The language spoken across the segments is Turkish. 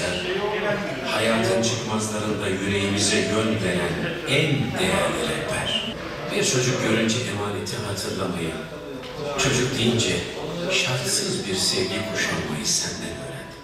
yer, hayatın çıkmazlarında yüreğimize yön veren en değerli rehber. Bir çocuk görünce emaneti hatırlamayı, çocuk deyince şartsız bir sevgi kuşanmayı senden öğrendim.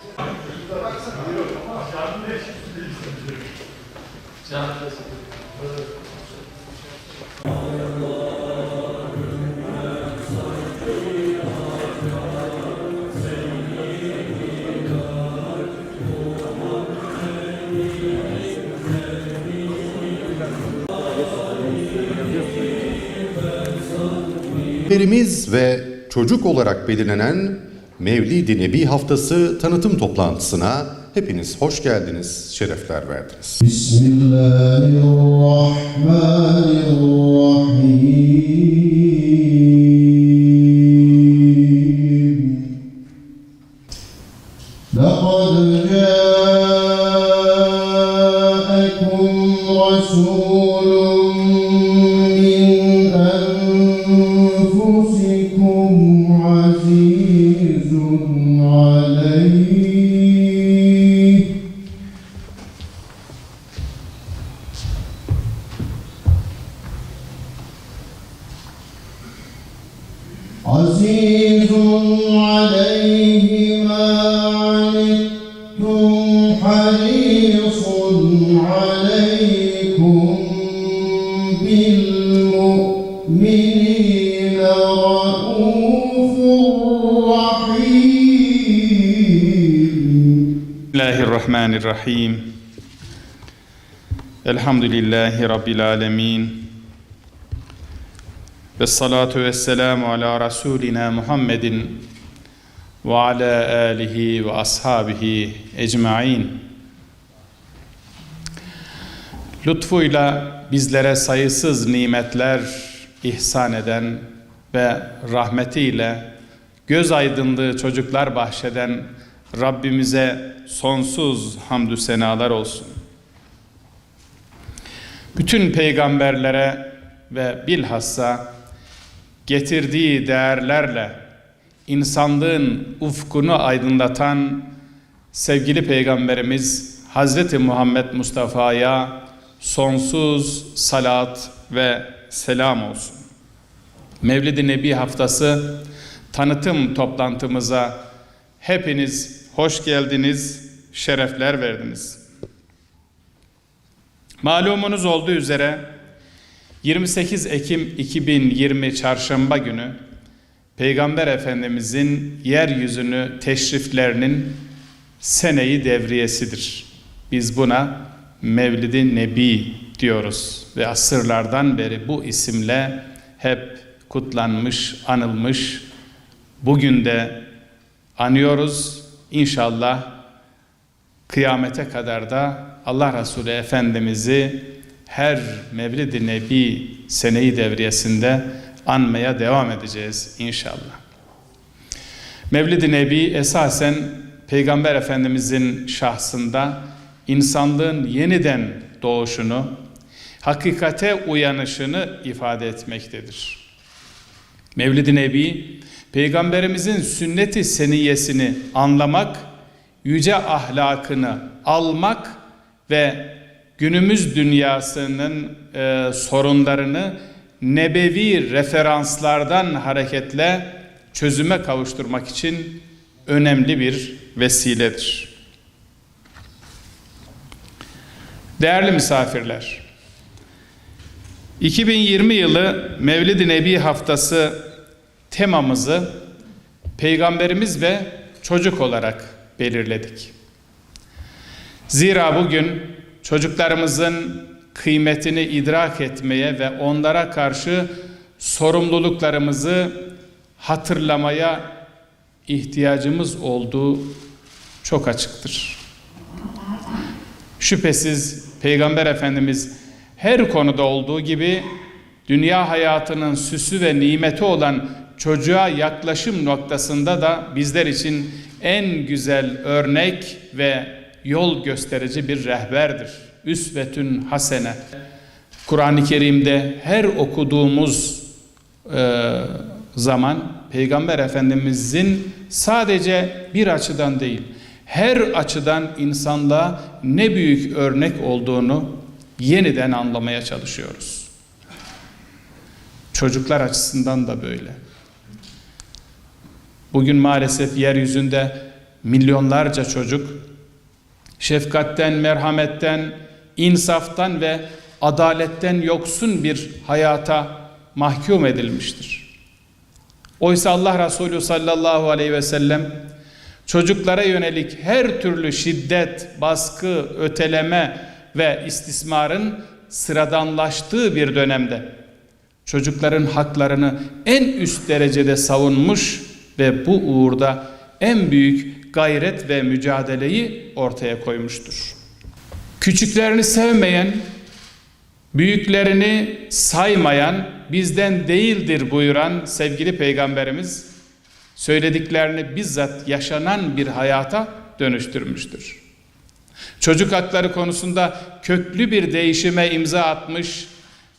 Alimlerimiz ve çocuk olarak belirlenen Mevlid-i Nebi haftası tanıtım toplantısına hepiniz hoş geldiniz, şerefler verdiniz. Bismillahirrahmanirrahim. الرحمن الرحيم الحمد لله رب العالمين والصلاة والسلام على رسولنا محمد ve ala alihi ve ashabihi ecmain. Lütfuyla bizlere sayısız nimetler ihsan eden ve rahmetiyle göz aydınlığı çocuklar bahşeden Rabbimize sonsuz hamdü senalar olsun. Bütün peygamberlere ve bilhassa getirdiği değerlerle insanlığın ufkunu aydınlatan sevgili peygamberimiz Hazreti Muhammed Mustafa'ya sonsuz salat ve selam olsun. Mevlid-i Nebi haftası tanıtım toplantımıza hepiniz hoş geldiniz, şerefler verdiniz. Malumunuz olduğu üzere 28 Ekim 2020 Çarşamba günü Peygamber Efendimizin yeryüzünü teşriflerinin seneyi devriyesidir. Biz buna Mevlid-i Nebi diyoruz ve asırlardan beri bu isimle hep kutlanmış, anılmış. Bugün de anıyoruz. İnşallah kıyamete kadar da Allah Resulü Efendimiz'i her Mevlid-i Nebi seneyi devriyesinde anmaya devam edeceğiz inşallah. Mevlid-i Nebi esasen Peygamber Efendimizin şahsında insanlığın yeniden doğuşunu, hakikate uyanışını ifade etmektedir. Mevlid-i Nebi, Peygamberimizin sünneti seniyesini anlamak, yüce ahlakını almak ve günümüz dünyasının e, sorunlarını nebevi referanslardan hareketle çözüme kavuşturmak için önemli bir vesiledir. Değerli misafirler, 2020 yılı Mevlid-i Nebi haftası temamızı Peygamberimiz ve çocuk olarak belirledik. Zira bugün çocuklarımızın kıymetini idrak etmeye ve onlara karşı sorumluluklarımızı hatırlamaya ihtiyacımız olduğu çok açıktır. Şüphesiz Peygamber Efendimiz her konuda olduğu gibi dünya hayatının süsü ve nimeti olan çocuğa yaklaşım noktasında da bizler için en güzel örnek ve yol gösterici bir rehberdir. Üsvetün hasene. Kur'an-ı Kerim'de her okuduğumuz e, zaman Peygamber Efendimizin sadece bir açıdan değil, her açıdan insanlığa ne büyük örnek olduğunu yeniden anlamaya çalışıyoruz. Çocuklar açısından da böyle. Bugün maalesef yeryüzünde milyonlarca çocuk şefkatten, merhametten, insaftan ve adaletten yoksun bir hayata mahkum edilmiştir. Oysa Allah Resulü sallallahu aleyhi ve sellem çocuklara yönelik her türlü şiddet, baskı, öteleme ve istismarın sıradanlaştığı bir dönemde çocukların haklarını en üst derecede savunmuş ve bu uğurda en büyük gayret ve mücadeleyi ortaya koymuştur. Küçüklerini sevmeyen, büyüklerini saymayan bizden değildir buyuran sevgili peygamberimiz söylediklerini bizzat yaşanan bir hayata dönüştürmüştür. Çocuk hakları konusunda köklü bir değişime imza atmış,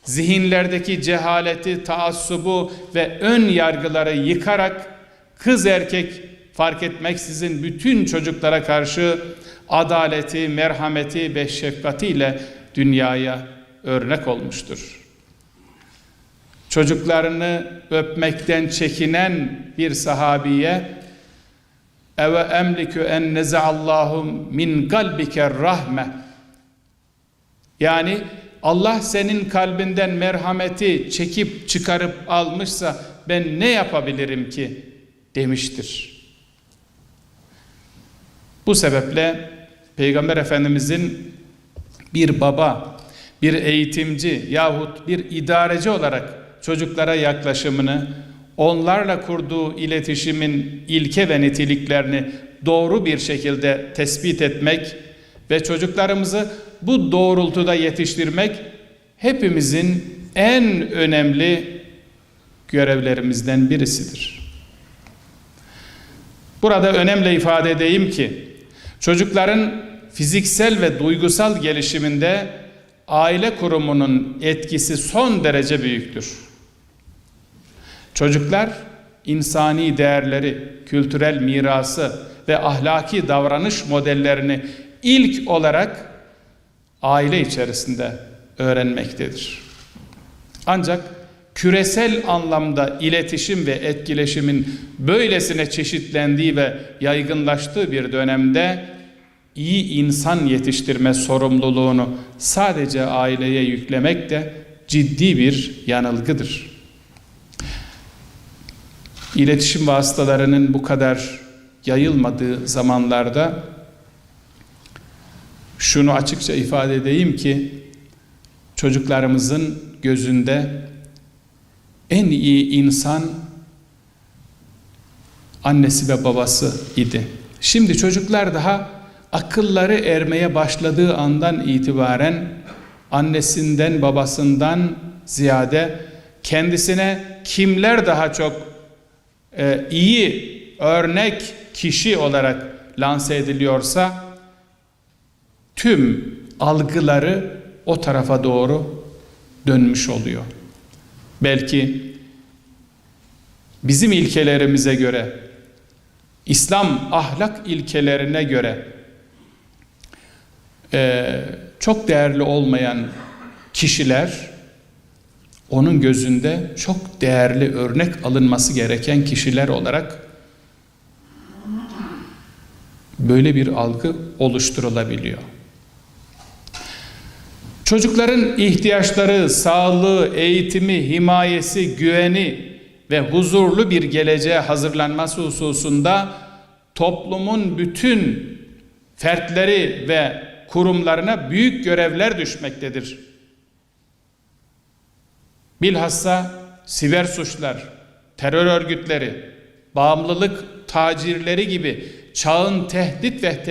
zihinlerdeki cehaleti, taassubu ve ön yargıları yıkarak kız erkek fark etmeksizin bütün çocuklara karşı adaleti, merhameti ve şefkatiyle dünyaya örnek olmuştur. Çocuklarını öpmekten çekinen bir sahabiye eve emliku en neza'allahu min kalbike rahme yani Allah senin kalbinden merhameti çekip çıkarıp almışsa ben ne yapabilirim ki demiştir. Bu sebeple Peygamber Efendimizin bir baba, bir eğitimci yahut bir idareci olarak çocuklara yaklaşımını, onlarla kurduğu iletişimin ilke ve niteliklerini doğru bir şekilde tespit etmek ve çocuklarımızı bu doğrultuda yetiştirmek hepimizin en önemli görevlerimizden birisidir. Burada önemli ifade edeyim ki çocukların fiziksel ve duygusal gelişiminde aile kurumunun etkisi son derece büyüktür. Çocuklar insani değerleri, kültürel mirası ve ahlaki davranış modellerini ilk olarak aile içerisinde öğrenmektedir. Ancak küresel anlamda iletişim ve etkileşimin böylesine çeşitlendiği ve yaygınlaştığı bir dönemde iyi insan yetiştirme sorumluluğunu sadece aileye yüklemek de ciddi bir yanılgıdır. İletişim vasıtalarının bu kadar yayılmadığı zamanlarda şunu açıkça ifade edeyim ki çocuklarımızın gözünde en iyi insan annesi ve babası idi. Şimdi çocuklar daha akılları ermeye başladığı andan itibaren annesinden babasından ziyade kendisine kimler daha çok e, iyi örnek kişi olarak lanse ediliyorsa tüm algıları o tarafa doğru dönmüş oluyor. Belki bizim ilkelerimize göre, İslam ahlak ilkelerine göre e, çok değerli olmayan kişiler onun gözünde çok değerli örnek alınması gereken kişiler olarak böyle bir algı oluşturulabiliyor. Çocukların ihtiyaçları, sağlığı, eğitimi, himayesi, güveni ve huzurlu bir geleceğe hazırlanması hususunda toplumun bütün fertleri ve kurumlarına büyük görevler düşmektedir. Bilhassa siber suçlar, terör örgütleri, bağımlılık tacirleri gibi çağın tehdit ve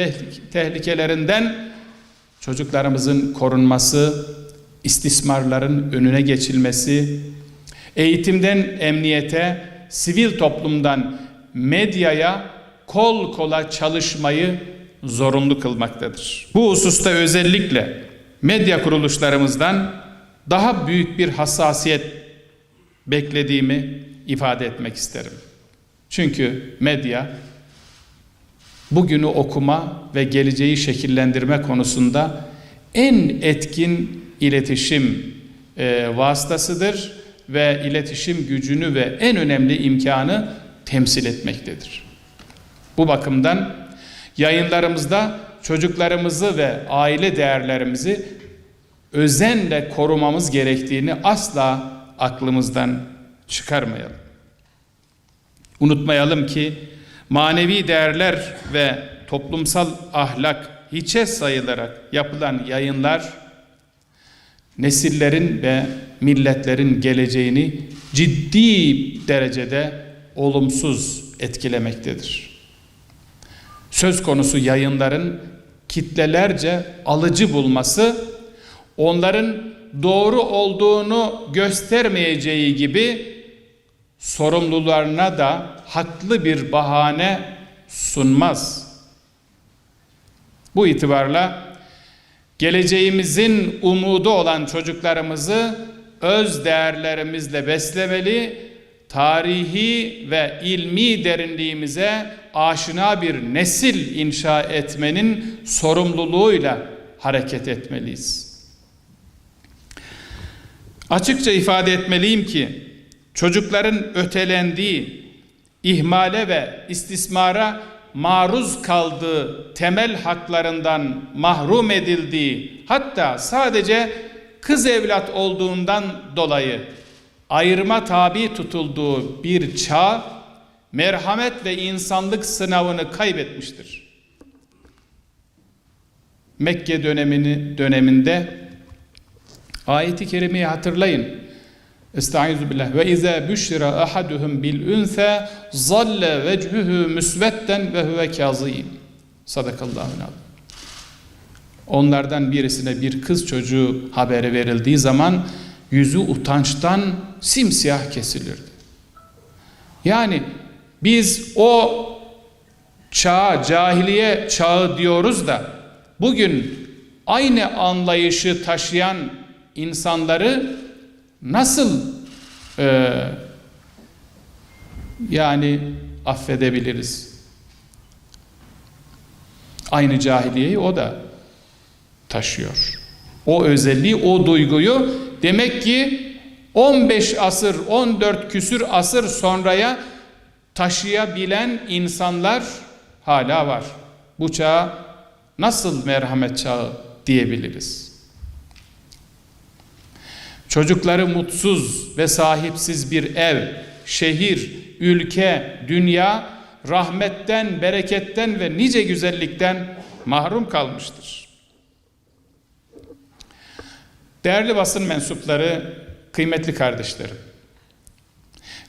tehlikelerinden çocuklarımızın korunması, istismarların önüne geçilmesi, eğitimden emniyete, sivil toplumdan medyaya kol kola çalışmayı zorunlu kılmaktadır. Bu hususta özellikle medya kuruluşlarımızdan daha büyük bir hassasiyet beklediğimi ifade etmek isterim. Çünkü medya bugünü okuma ve geleceği şekillendirme konusunda en etkin iletişim e, vasıtasıdır ve iletişim gücünü ve en önemli imkanı temsil etmektedir. Bu bakımdan yayınlarımızda çocuklarımızı ve aile değerlerimizi özenle korumamız gerektiğini asla aklımızdan çıkarmayalım. Unutmayalım ki manevi değerler ve toplumsal ahlak hiçe sayılarak yapılan yayınlar nesillerin ve milletlerin geleceğini ciddi derecede olumsuz etkilemektedir. Söz konusu yayınların kitlelerce alıcı bulması onların doğru olduğunu göstermeyeceği gibi sorumlularına da haklı bir bahane sunmaz. Bu itibarla geleceğimizin umudu olan çocuklarımızı öz değerlerimizle beslemeli, tarihi ve ilmi derinliğimize aşina bir nesil inşa etmenin sorumluluğuyla hareket etmeliyiz. Açıkça ifade etmeliyim ki çocukların ötelendiği, ihmale ve istismara maruz kaldığı temel haklarından mahrum edildiği hatta sadece kız evlat olduğundan dolayı ayrıma tabi tutulduğu bir çağ merhamet ve insanlık sınavını kaybetmiştir. Mekke dönemini döneminde ayeti kerimeyi hatırlayın. Estaizu billah ve izâ büşira ahaduhum bil unsa zalle vechuhu müsvedden ve huve kazîm. Sadakallahu aleyhi. Onlardan birisine bir kız çocuğu haberi verildiği zaman yüzü utançtan simsiyah kesilirdi. Yani biz o çağ, cahiliye çağı diyoruz da bugün aynı anlayışı taşıyan insanları nasıl e, yani affedebiliriz? Aynı cahiliyeyi o da taşıyor. O özelliği, o duyguyu demek ki 15 asır, 14 küsür asır sonraya taşıyabilen insanlar hala var. Bu çağa nasıl merhamet çağı diyebiliriz? Çocukları mutsuz ve sahipsiz bir ev, şehir, ülke, dünya rahmetten, bereketten ve nice güzellikten mahrum kalmıştır. Değerli basın mensupları, kıymetli kardeşlerim.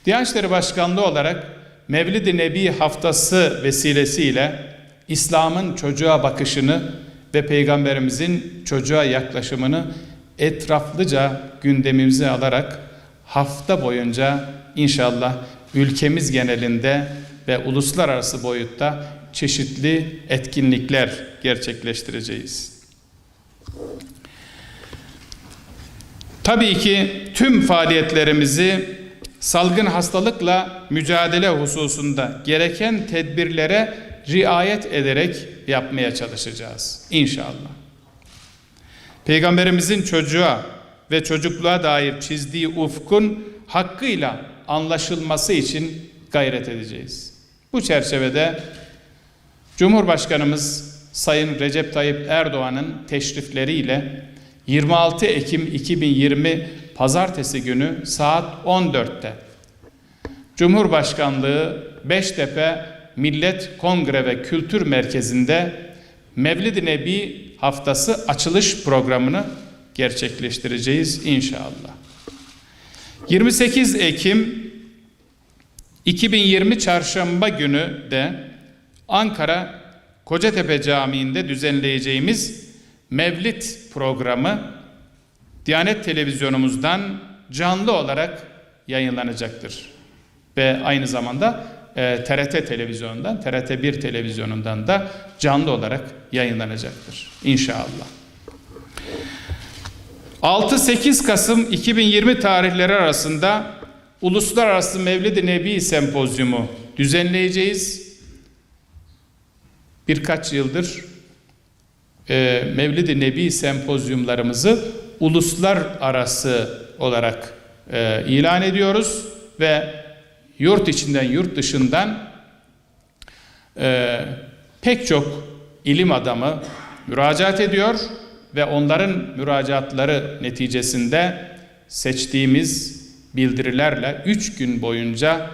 Diyanet İşleri Başkanlığı olarak Mevlid-i Nebi haftası vesilesiyle İslam'ın çocuğa bakışını ve Peygamberimizin çocuğa yaklaşımını etraflıca gündemimize alarak hafta boyunca inşallah ülkemiz genelinde ve uluslararası boyutta çeşitli etkinlikler gerçekleştireceğiz. Tabii ki tüm faaliyetlerimizi salgın hastalıkla mücadele hususunda gereken tedbirlere riayet ederek yapmaya çalışacağız inşallah. Peygamberimizin çocuğa ve çocukluğa dair çizdiği ufkun hakkıyla anlaşılması için gayret edeceğiz. Bu çerçevede Cumhurbaşkanımız Sayın Recep Tayyip Erdoğan'ın teşrifleriyle 26 Ekim 2020 Pazartesi günü saat 14'te Cumhurbaşkanlığı Beştepe Millet Kongre ve Kültür Merkezi'nde Mevlid-i Nebi haftası açılış programını gerçekleştireceğiz inşallah. 28 Ekim 2020 Çarşamba günü de Ankara Kocatepe Camii'nde düzenleyeceğimiz Mevlid programı Diyanet Televizyonumuzdan canlı olarak yayınlanacaktır. Ve aynı zamanda e, TRT televizyonundan, TRT 1 televizyonundan da canlı olarak yayınlanacaktır inşallah. 6-8 Kasım 2020 tarihleri arasında Uluslararası Mevlid-i Nebi Sempozyumu düzenleyeceğiz. Birkaç yıldır e, Mevlid-i Nebi sempozyumlarımızı uluslararası olarak e, ilan ediyoruz ve yurt içinden yurt dışından e, pek çok ilim adamı müracaat ediyor ve onların müracaatları neticesinde seçtiğimiz bildirilerle üç gün boyunca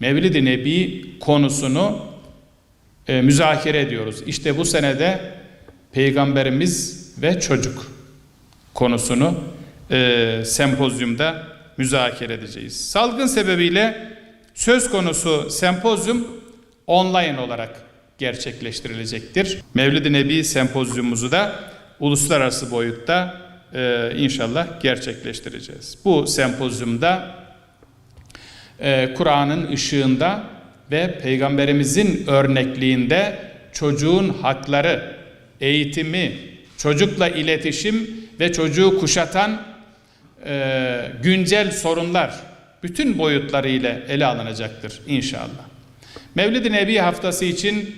Mevlid-i Nebi konusunu e, müzakere ediyoruz. İşte bu senede Peygamberimiz ve çocuk konusunu e, sempozyumda müzakere edeceğiz. Salgın sebebiyle söz konusu sempozyum online olarak gerçekleştirilecektir. Mevlid-i Nebi sempozyumumuzu da uluslararası boyutta e, inşallah gerçekleştireceğiz. Bu sempozyumda e, Kur'an'ın ışığında ve Peygamberimizin örnekliğinde çocuğun hakları, eğitimi, çocukla iletişim ve çocuğu kuşatan e, güncel sorunlar bütün boyutlarıyla ele alınacaktır inşallah. Mevlid-i Nebi haftası için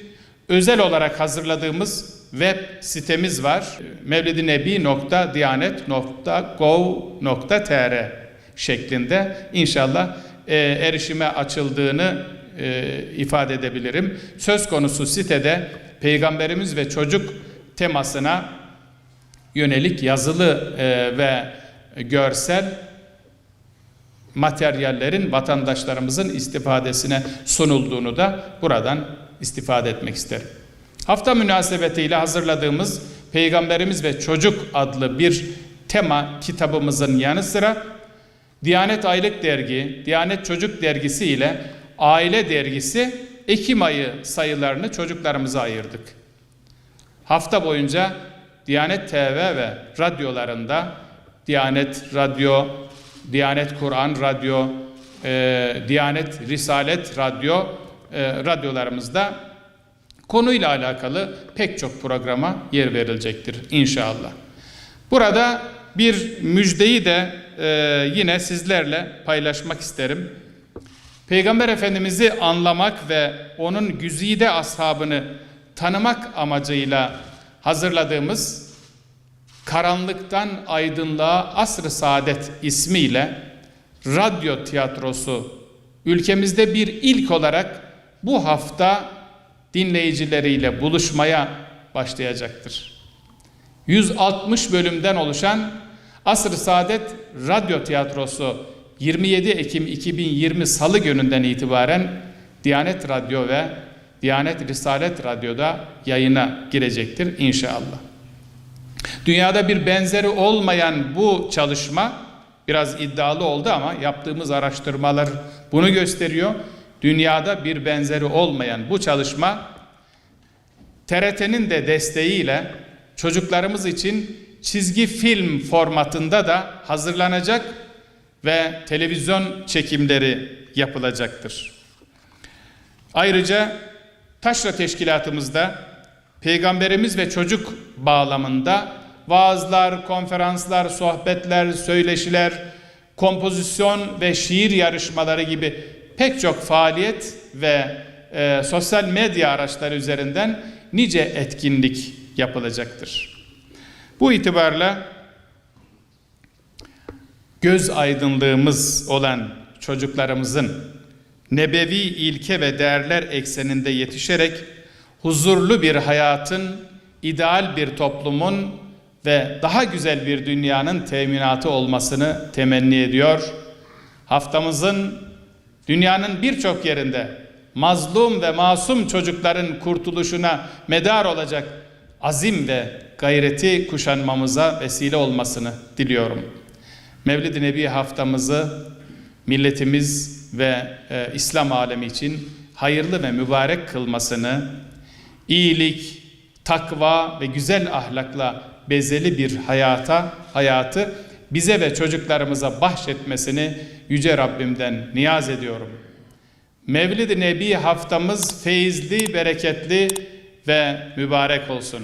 özel olarak hazırladığımız web sitemiz var. mevlidnebi.diyanet.gov.tr şeklinde inşallah e, erişime açıldığını e, ifade edebilirim. Söz konusu sitede Peygamberimiz ve çocuk temasına yönelik yazılı e, ve görsel materyallerin vatandaşlarımızın istifadesine sunulduğunu da buradan istifade etmek isterim. Hafta münasebetiyle hazırladığımız Peygamberimiz ve Çocuk adlı bir tema kitabımızın yanı sıra Diyanet Aylık Dergi, Diyanet Çocuk Dergisi ile Aile Dergisi Ekim ayı sayılarını çocuklarımıza ayırdık. Hafta boyunca Diyanet TV ve radyolarında Diyanet Radyo, Diyanet Kur'an Radyo, e, Diyanet Risalet Radyo e, radyolarımızda konuyla alakalı pek çok programa yer verilecektir inşallah. Burada bir müjdeyi de e, yine sizlerle paylaşmak isterim. Peygamber Efendimiz'i anlamak ve onun güzide ashabını tanımak amacıyla hazırladığımız Karanlıktan Aydınlığa Asr-ı Saadet ismiyle radyo tiyatrosu ülkemizde bir ilk olarak bu hafta dinleyicileriyle buluşmaya başlayacaktır. 160 bölümden oluşan Asr-ı Saadet Radyo Tiyatrosu 27 Ekim 2020 Salı gününden itibaren Diyanet Radyo ve Diyanet Risalet Radyo'da yayına girecektir inşallah. Dünyada bir benzeri olmayan bu çalışma biraz iddialı oldu ama yaptığımız araştırmalar bunu gösteriyor. Dünyada bir benzeri olmayan bu çalışma TRT'nin de desteğiyle çocuklarımız için çizgi film formatında da hazırlanacak ve televizyon çekimleri yapılacaktır. Ayrıca Taşra Teşkilatımızda Peygamberimiz ve çocuk bağlamında vaazlar, konferanslar, sohbetler, söyleşiler, kompozisyon ve şiir yarışmaları gibi pek çok faaliyet ve e, sosyal medya araçları üzerinden nice etkinlik yapılacaktır. Bu itibarla göz aydınlığımız olan çocuklarımızın nebevi ilke ve değerler ekseninde yetişerek huzurlu bir hayatın, ideal bir toplumun ve daha güzel bir dünyanın teminatı olmasını temenni ediyor. Haftamızın dünyanın birçok yerinde mazlum ve masum çocukların kurtuluşuna medar olacak azim ve gayreti kuşanmamıza vesile olmasını diliyorum. Mevlid-i Nebi haftamızı milletimiz ve e, İslam alemi için hayırlı ve mübarek kılmasını, iyilik, takva ve güzel ahlakla bezeli bir hayata, hayatı bize ve çocuklarımıza bahşetmesini Yüce Rabbimden niyaz ediyorum. Mevlid-i Nebi haftamız feyizli, bereketli ve mübarek olsun.